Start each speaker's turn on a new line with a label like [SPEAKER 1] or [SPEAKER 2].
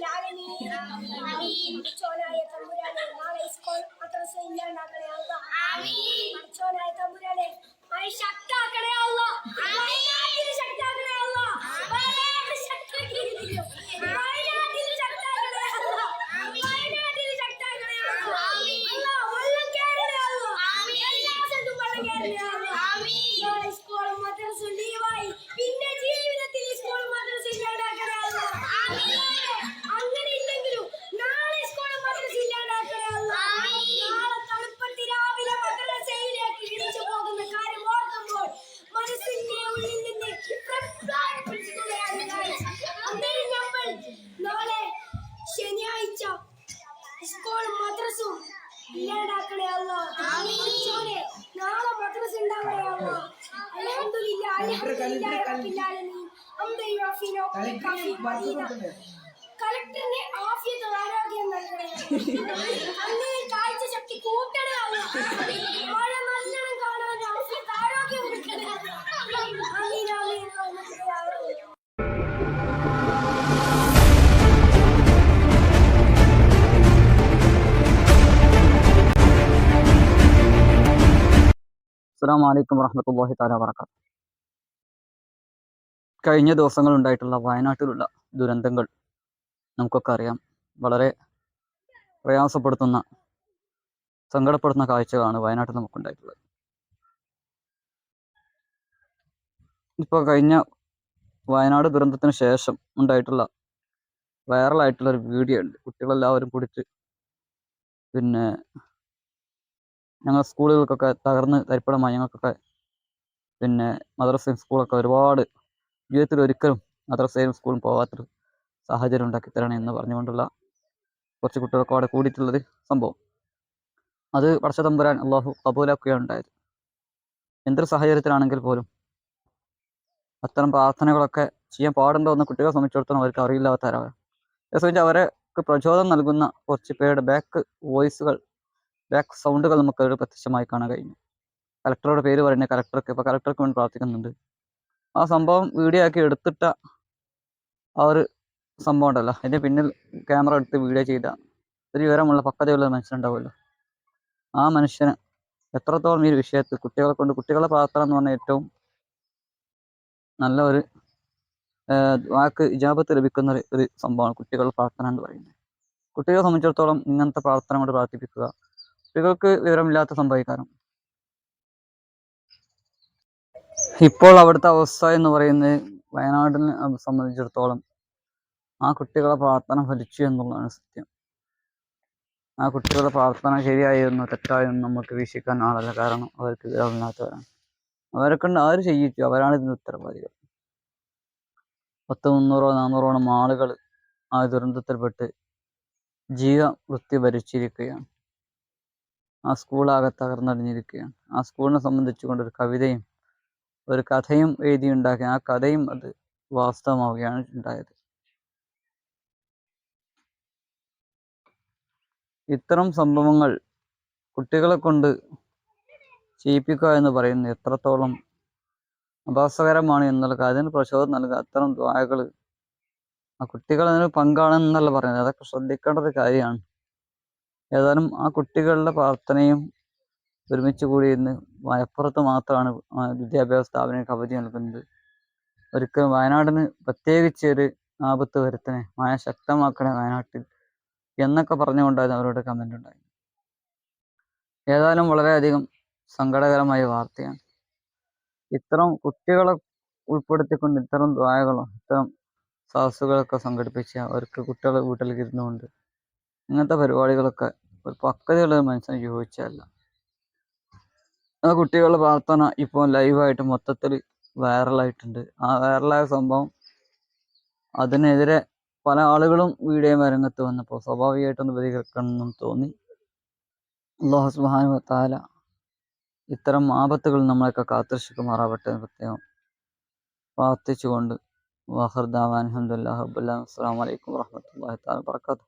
[SPEAKER 1] L'anime, Amin. Percione e tamburale, male iscol, atrasegna, nagalealba. Amin. School മദ്രസും ഇല്ലാണ്ടാക്കണേ അല്ല പഠിച്ചോനെ നാളെ മദ്രസ ഉണ്ടാവണേ അല്ല അൽഹംദുലില്ലാ അൽഹംദുലില്ലാ റബ്ബിൽ ആലമീൻ. ഹംദൻ യുഅഫിനു കാഫി മദീന കളക്ടറിന് ആഫിയത്ത് ആരോഗ്യം നൽകണേ. അങ്ങനെ കാഴ്ച ശക്തി കൂട്ടണേ അല്ല
[SPEAKER 2] അസ്സാം വലൈക്കും വറഹമത്തല്ലാഹി താല വർക്കാത്ത് കഴിഞ്ഞ ദിവസങ്ങൾ ഉണ്ടായിട്ടുള്ള വയനാട്ടിലുള്ള ദുരന്തങ്ങൾ നമുക്കൊക്കെ അറിയാം. വളരെ പ്രയാസപ്പെടുത്തുന്ന സങ്കടപ്പെടുത്തുന്ന കാഴ്ചകളാണ് വയനാട്ടിൽ നമുക്കുണ്ടായിട്ടുള്ളത്. ഇപ്പോൾ കഴിഞ്ഞ വയനാട് ദുരന്തത്തിന് ശേഷം ഉണ്ടായിട്ടുള്ള വൈറലായിട്ടുള്ള ഒരു വീഡിയോ ഉണ്ട്. കുട്ടികളെല്ലാവരും കുടിച്ച് പിന്നെ ഞങ്ങൾ സ്കൂളുകൾക്കൊക്കെ തകർന്ന് തരിപ്പണമായി. ഞങ്ങൾക്കൊക്കെ പിന്നെ മദ്രസയും സ്കൂളൊക്കെ ഒരുപാട് ജീവിതത്തിൽ ഒരിക്കലും മദ്രസയും സ്കൂളും പോകാത്തൊരു സാഹചര്യം ഉണ്ടാക്കി തരണം എന്ന് പറഞ്ഞുകൊണ്ടുള്ള കുറച്ച് കുട്ടികളൊക്കെ അവിടെ കൂടിയിട്ടുള്ളൊരു സംഭവം. അത് പടച്ച തമ്പുരാൻ അള്ളാഹു കബൂലാക്കുകയാണ് ഉണ്ടായത്. എന്തൊരു സാഹചര്യത്തിലാണെങ്കിൽ പോലും അത്തരം പ്രാർത്ഥനകളൊക്കെ ചെയ്യാൻ പാടുണ്ടോ എന്ന് കുട്ടികളെ സംബന്ധിച്ചിടത്തോളം അവർക്ക് അറിയില്ലാത്തവരാണ് അതേസമയം അവർക്ക് പ്രചോദനം നൽകുന്ന കുറച്ച് പേരുടെ ബാക്ക് വോയിസുകൾ ബാക്ക് സൗണ്ടുകൾ നമുക്ക് അതിൽ പ്രത്യക്ഷമായി കാണാൻ കഴിഞ്ഞു. കലക്ടറുടെ പേര് പറയുന്നത് കലക്ടർക്ക് ഇപ്പോൾ കലക്ടർക്ക് വേണ്ടി പ്രാർത്ഥിക്കുന്നുണ്ട്. ആ സംഭവം വീഡിയോ ആക്കി എടുത്തിട്ട ആ ഒരു സംഭവം ഉണ്ടല്ലോ. അതിന്റെ പിന്നിൽ ക്യാമറ എടുത്ത് വീഡിയോ ചെയ്ത ഒരു വിവരമുള്ള പക്വതയുള്ള മനുഷ്യനുണ്ടാവുമല്ലോ ആ മനുഷ്യന് എത്രത്തോളം ഈ ഒരു വിഷയത്തിൽ കുട്ടികളെ കൊണ്ട് കുട്ടികളെ പ്രാർത്ഥന എന്ന് പറഞ്ഞാൽ ഏറ്റവും നല്ല ഒരു വാക്ക് ഇജാബത്ത് ലഭിക്കുന്ന ഒരു സംഭവമാണ് കുട്ടികളുടെ പ്രാർത്ഥന എന്ന് പറയുന്നത്. കുട്ടികളെ സംബന്ധിച്ചിടത്തോളം ഇങ്ങനത്തെ പ്രാർത്ഥന കൊണ്ട് പ്രാർത്ഥിപ്പിക്കുക കുട്ടികൾക്ക് വിവരമില്ലാത്ത സംഭവിക്കാരം. ഇപ്പോൾ അവിടുത്തെ അവസ്ഥ എന്ന് പറയുന്നത് വയനാടിനെ സംബന്ധിച്ചിടത്തോളം ആ കുട്ടികളെ പ്രാർത്ഥന ഫലിച്ചു എന്നുള്ളതാണ് സത്യം. ആ കുട്ടികളുടെ പ്രാർത്ഥന ശരിയായിരുന്നു തെറ്റായെന്ന് നമുക്ക് വീക്ഷിക്കാൻ ആളല്ല. കാരണം അവർക്ക് വിവരമില്ലാത്തവരാണ്. അവരെ കൊണ്ട് ആര് ചെയ്യിച്ചു? അവരാണ് ഇതിന് ഉത്തരവാദികൾ. പത്ത് മുന്നൂറോ നാന്നൂറോളം ആളുകൾ ആ ദുരന്തത്തിൽപ്പെട്ട് ജീവ വൃത്തി ഭരിച്ചിരിക്കുകയാണ്. ആ സ്കൂളാകെ തകർന്നടിഞ്ഞിരിക്കുകയാണ്. ആ സ്കൂളിനെ സംബന്ധിച്ചുകൊണ്ട് ഒരു കവിതയും ഒരു കഥയും എഴുതിയുണ്ടാക്കി. ആ കഥയും അത് വാസ്തവമാവുകയാണ് ഉണ്ടായത്. ഇത്തരം സംഭവങ്ങൾ കുട്ടികളെ കൊണ്ട് ചെയ്യിപ്പിക്കുക എന്ന് പറയുന്നത് എത്രത്തോളം അപാസകരമാണ് എന്നുള്ള അതിന് പ്രചോദനം നൽകുക. അത്തരം ദ്വായകൾ ആ കുട്ടികൾ അതിന് പങ്കാണെന്നല്ല പറയുന്നത്. അതൊക്കെ ശ്രദ്ധിക്കേണ്ട ഒരു കാര്യമാണ്. ഏതായാലും ആ കുട്ടികളുടെ പ്രാർത്ഥനയും ഒരുമിച്ച് കൂടി ഇന്ന് മലപ്പുറത്ത് മാത്രമാണ് വിദ്യാഭ്യാസ സ്ഥാപനങ്ങൾക്ക് അവധി നൽകുന്നത് ഒരിക്കലും വയനാടിന് പ്രത്യേകിച്ച് ഒരു ആപത്ത് വരുത്തണേ മഴ ശക്തമാക്കണേ വയനാട്ടിൽ എന്നൊക്കെ പറഞ്ഞുകൊണ്ടായിരുന്നു അവരുടെ കമന്റ് ഉണ്ടായി ഏതായാലും വളരെയധികം സങ്കടകരമായ വാർത്തയാണ്. ഇത്തരം കുട്ടികളെ ഉൾപ്പെടുത്തിക്കൊണ്ട് ഇത്തരം ദ്വായകളോ ഇത്തരം സാഹസുകളൊക്കെ സംഘടിപ്പിച്ച് അവർക്ക് കുട്ടികളെ വീട്ടിലേക്ക് ഇരുന്നുകൊണ്ട് ഇങ്ങനത്തെ പരിപാടികളൊക്കെ ഒരു പക്വതയുള്ള ഒരു യോജിച്ചതല്ല. ആ കുട്ടികളുടെ പ്രാർത്ഥന ഇപ്പോൾ ലൈവായിട്ട് മൊത്തത്തിൽ വൈറലായിട്ടുണ്ട് ആ വൈറലായ സംഭവം അതിനെതിരെ പല ആളുകളും വീഡിയോ രംഗത്ത് വന്നപ്പോൾ സ്വാഭാവികമായിട്ടൊന്ന് പ്രതികരിക്കണമെന്നും തോന്നി. അള്ളാഹു സുബ്ഹാനഹു താല ഇത്തരം ആപത്തുകൾ നമ്മളെയൊക്കെ കാത്തിരക്ഷിക്കുമാറാവട്ടെ എന്ന് പ്രത്യേകം പ്രാർത്ഥിച്ചുകൊണ്ട്. വഹർദാൻ അലഹമുല്ലാ റബ്ബുല്ലാ അസ്സാം വലൈക്കും വാഹമത്തല്ലാഹി താല വർക്കാത്തു